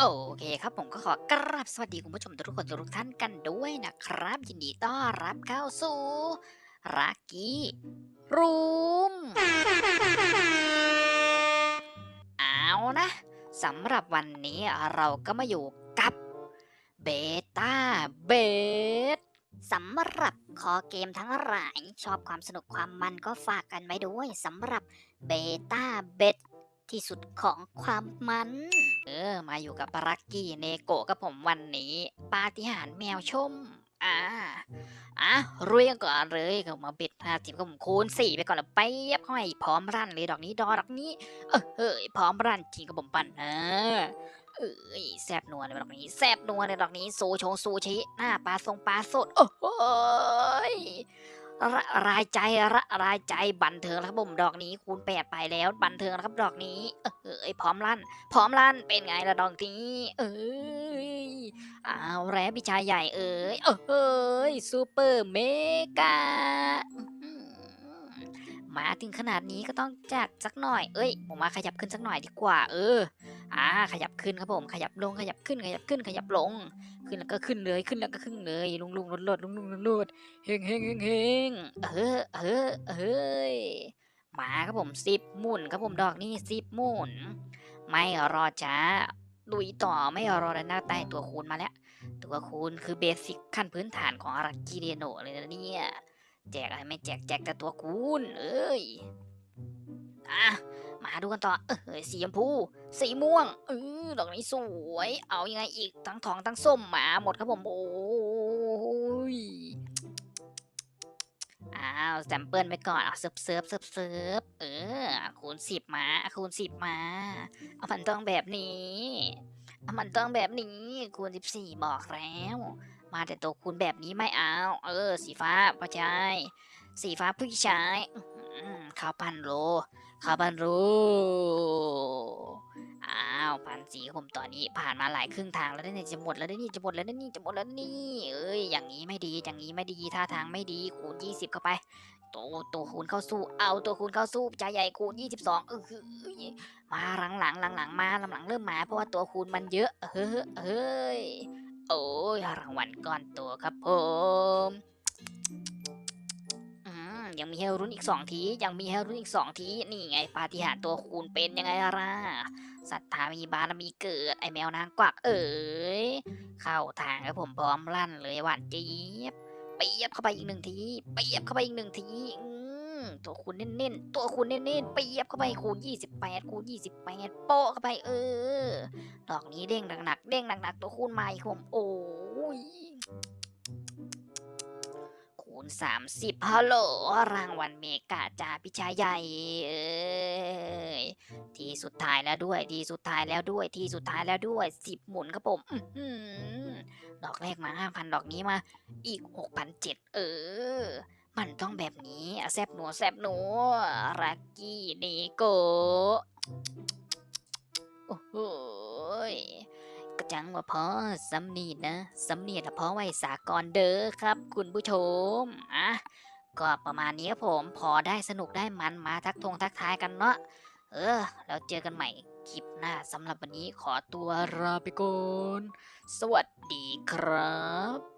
โอเคครับผมก็ขอกราบสวัสดีคุณผู้ชมทุกคนทุกท่านกันด้วยนะครับ ยินดีต้อนรับเข้าสู่รักกี้รูมเอานะสำหรับวันนี้เราก็มาอยู่กับเบต้าเบสสำหรับคอเกมทั้งหลาย ชอบความสนุกความมันก็ฝากกันไว้ด้วยสำหรับเบต้าเบส ที่สุดของความมัน เออ มาอยู่กับรักกี้เนโกะกับผมวันนี้ ปาฏิหาริย์แมวชม อ่า อะรุยกันก่อนเลยก็มาเบ็ดห้าสิบก็ผมคูณสี่ไปก่อนแล้วไปเยับเข้าให้พร้อมรันเลยดอกนี้ดอกนี้ เออเฮ้ยพร้อมรันจริงกับผมปั่นเออเอ้ยแซบนัวในดอกนี้แซบนัวในดอกนี้ซูชงซูชิหน้าปลาทรงปลาสด โอ้ย รรายใจระรายใจบันเทิงครับผมดอกนี้คูณแปดไปแล้วบันเทิงครับดอกนี้เอ้ยพร้อมลั่น พร้อมลั่นเป็นไงละดอกนี้ เอ้ยเอาแล้วพี่ชายใหญ่เอ้ยเอ้ยซูเปอร์เมกา มาถึงขนาดนี้ก็ต้องจัดสักหน่อย เอ้ย ผมมาขยับขึ้นสักหน่อยดีกว่า เออ อ่า ขยับขึ้นครับผม ขยับลง ขยับขึ้น ขยับขึ้น ขยับลง ขึ้นแล้วก็ขึ้นเลย ขึ้นแล้วก็ขึ้นเลย ลุงลุงลดลดลุงลุงลดลดเฮงเฮงเฮงเฮงเออ เออเอ้ย มาครับผมสิบหมุนครับผมดอกนี้สิบหมุน ไม่รอจ้าลุยต่อไม่รอแล้วหน้าใต้ตัวคูณมาแล้ว ตัวคูณคือเบสิกขั้นพื้นฐานของอารากิเดโนเลยนะเนี่ย แจกอะไรไม่แจกแจกแต่ตัวคูณเอ้ยอะมาดูกันต่อเออสีชมพู สีม่วงเออดอกนี้สวย เอายังไงอีกทั้งทองทั้งส้มมาหมดครับผมโอ้ยอ้าวแซมเปิลไปก่อนเอาเซิร์ฟเซิร์ฟเซิร์ฟเซิร์ฟเออคูณสิบมาคูณสิบมา เอามันต้องแบบนี้ เอามันต้องแบบนี้คูณสิบสี่บอกแล้ว มาแต่ตัวคูณแบบนี้ไม่เอา เออ สีฟ้าพ่อชายสีฟ้าผู้ชายข้าวพันโลข้าวพันโลอ้าวพันสีผมตอนนี้ผ่านมาหลายครึ่งทางแล้วเนี่ยจะหมดแล้วนี่จะหมดแล้วนี่จะหมดแล้วนี่เอ้ยอย่างนี้ไม่ดีอย่างนี้ไม่ดีท่าทางไม่ดีคูณยี่สิบเข้าไปตัวตัวคูณเข้าสู้ เอาตัวคูณเข้าสู้ใจใหญ่คูณยี่สิบสองเออมาหลังหลังหลังหลังมาหลังหลังเริ่มมาเพราะว่าตัวคูณมันเยอะเฮ้ยเฮ้ย โอ้ยรางวัลก้อนโตัวครับผมยังมีให้รุ้นอีกสองที ยังมีให้รุ้นอีกสองที นี่ไงปาฏิหาริย์ตัวคูณเป็นยังไงล่ะศรัทธามีบารมีเกิด ไอแมวนางกวักเอ๋ยเข้าทางครับผมพร้อมลั่นเลยหวานเจี๊ยบเปียบเข้าไปอีกหนึ่งทีเปียบเข้าไปอีกหนึ่งทีอื ตัวคูณเน้นๆ ตัวคูณเน้นๆ เปียบเข้าไปคูณยี่สิบแปดคูณยี่สิบแปดโปะเข้าไปเออ ดอกนี้เด้งหนักๆ เด้งหนักๆ ตัวคูณมาอีกผมโอ้ยคูณสามสิบฮัลโหลรางวัลเมกาจ่าพิชายใหญ่เอ้ยทีสุดท้ายแล้วด้วยทีสุดท้ายแล้วด้วยทีสุดท้ายแล้วด้วยสิบหมุนครับผมอืดอกแรกมาห้าพันดอกนี้มาอีกหกพันเจ็ดเออ มันต้องแบบนี้แซบหนัวแซบหนัวรักกี้นิโกโอ้โหยกระจังว่าพอสำนีนะสำนีละพอไว้สากรเด้อครับ คุณผู้ชมอะก็ประมาณนี้ครับผมพอได้สนุกได้มันมาทักทงทักทายกันเนาะเออ แล้วเจอกันใหม่คลิปหน้าสำหรับวันนี้ขอตัวลาไปก่อน สวัสดีครับ